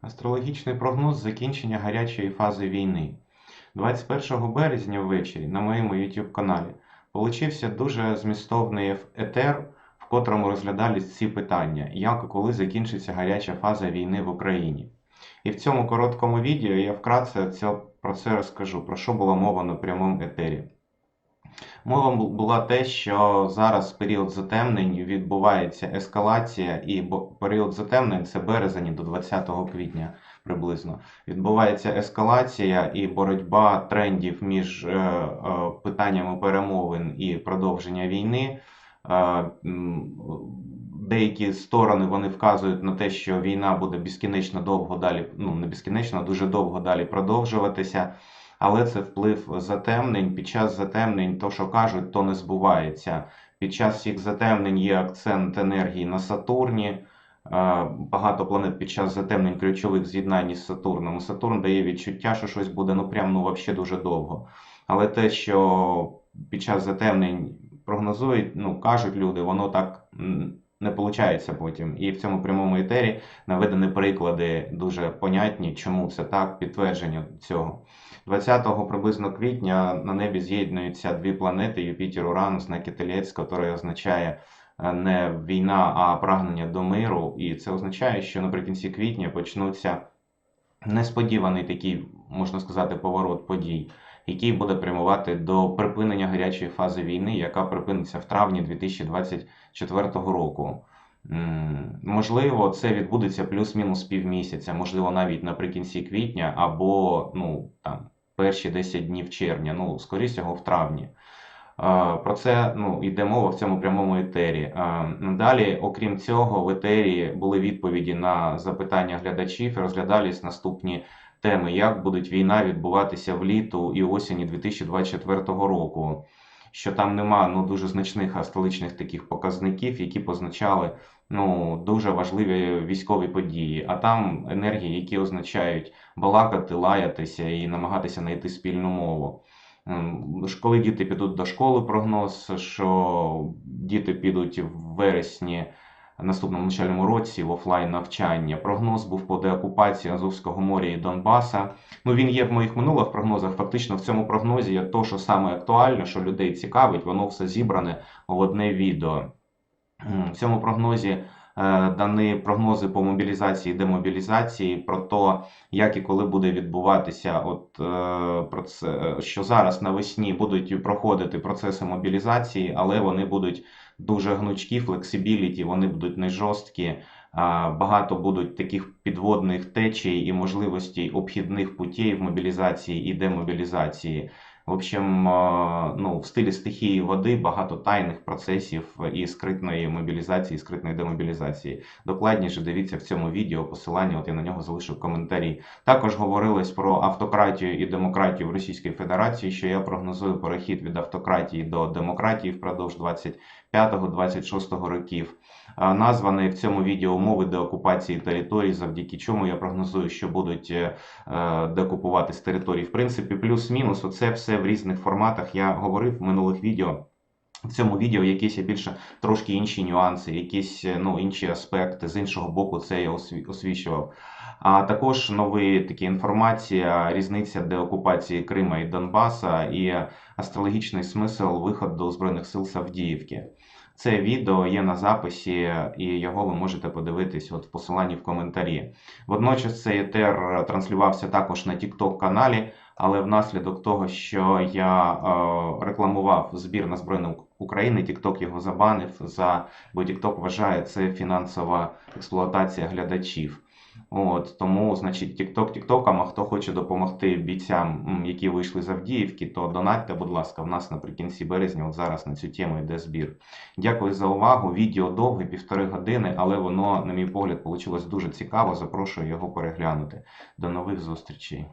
Астрологічний прогноз закінчення гарячої фази війни. 21 березня ввечері на моєму YouTube каналі получився дуже змістовний етер, в котрому розглядались ці питання, як і коли закінчиться гаряча фаза війни в Україні. І в цьому короткому відео я вкратце про це розкажу, про що була мова на прямому етері. Мова бу- була те, що зараз період затемнень відбувається ескалація, і період затемнень це березень до 20 квітня приблизно. Відбувається ескалація і боротьба трендів між е, е, питаннями перемовин і продовження війни. Е, Деякі сторони вони вказують на те, що війна буде безкінечно довго далі, ну не безкінечно, дуже довго далі продовжуватися. Але це вплив затемнень. Під час затемнень, то, що кажуть, то не збувається. Під час цих затемнень є акцент енергії на Сатурні. Е, Багато планет під час затемнень ключових з'єднань із Сатурном. Сатурн дає відчуття, що щось буде ну прям ну вообще дуже довго. Але те, що під час затемнень прогнозують, ну кажуть люди, воно так не виходить потім. І в цьому прямому етері наведені приклади дуже понятні, чому це так, підтвердження цього. 20 приблизно квітня на небі з'єднуються дві планети Юпітер, Уранус, знак Телець, який означає е, не війна, а прагнення до миру. І це означає, що наприкінці квітня почнуться несподіваний такий, можна сказати, поворот подій, який буде прямувати до припинення гарячої фази війни, яка припиниться в травні 2024 року. Можливо, це відбудеться плюс-мінус півмісяця, можливо, навіть наприкінці квітня або ну, там, перші 10 днів червня, ну, скоріше в травні. Е, Про це ну, йде мова в цьому прямому етері. Е, Далі, окрім цього, в етері були відповіді на запитання глядачів і розглядались наступні теми, як буде війна відбуватися вліту і осені 2024 року. Що там нема ну, дуже значних астрологічних таких показників, які позначали ну, дуже важливі військові події. А там енергії, які означають балакати, лаятися і намагатися знайти спільну мову. Коли діти підуть до школи, прогноз, що діти підуть в вересні наступному навчальному році в офлайн навчання. Прогноз був по деокупації Азовського моря і Донбаса. Ну він є в моїх минулих прогнозах. Фактично в цьому прогнозі є то, що саме актуальне, що людей цікавить, воно все зібране в одне відео. В цьому прогнозі е, дані прогнози по мобілізації і демобілізації, про те, як і коли буде відбуватися, от е, про це, що зараз навесні будуть проходити процеси мобілізації, але вони будуть дуже гнучкі, флексибіліті, вони будуть не жорсткі. Багато будуть таких підводних течій і можливостей обхідних путей в мобілізації і демобілізації. В общем, ну, в стилі стихії води багато тайних процесів і скритної мобілізації, і скритної демобілізації. Докладніше дивіться в цьому відео, посилання, от я на нього залишу в коментарі. Також говорилось про автократію і демократію в Російській Федерації, що я прогнозую перехід від автократії до демократії впродовж 25-26 років. Названі в цьому відео умови деокупації територій, завдяки чому я прогнозую, що будуть е, е, декупувати з територій. В принципі, плюс-мінус, оце все в різних форматах. Я говорив в минулих відео. В цьому відео якісь більше трошки інші нюанси, якісь е, ну, інші аспекти. З іншого боку, це я освічував. А також нові такі інформація, різниця деокупації Крима і Донбаса і астрологічний смисл виходу Збройних сил Савдіївки. Це відео є на записі, і його ви можете подивитись от в посиланні в коментарі. Водночас цей етер транслювався також на TikTok каналі, але внаслідок того, що я е, рекламував збір на Збройну України, TikTok його забанив, за, бо TikTok вважає це фінансова експлуатація глядачів. От, тому, значить, TikTok тіктокам, а хто хоче допомогти бійцям, які вийшли з Авдіївки, то донатьте, будь ласка, в нас наприкінці березня, от зараз на цю тему йде збір. Дякую за увагу. Відео довге, півтори години, але воно, на мій погляд, вийшло дуже цікаво. Запрошую його переглянути. До нових зустрічей.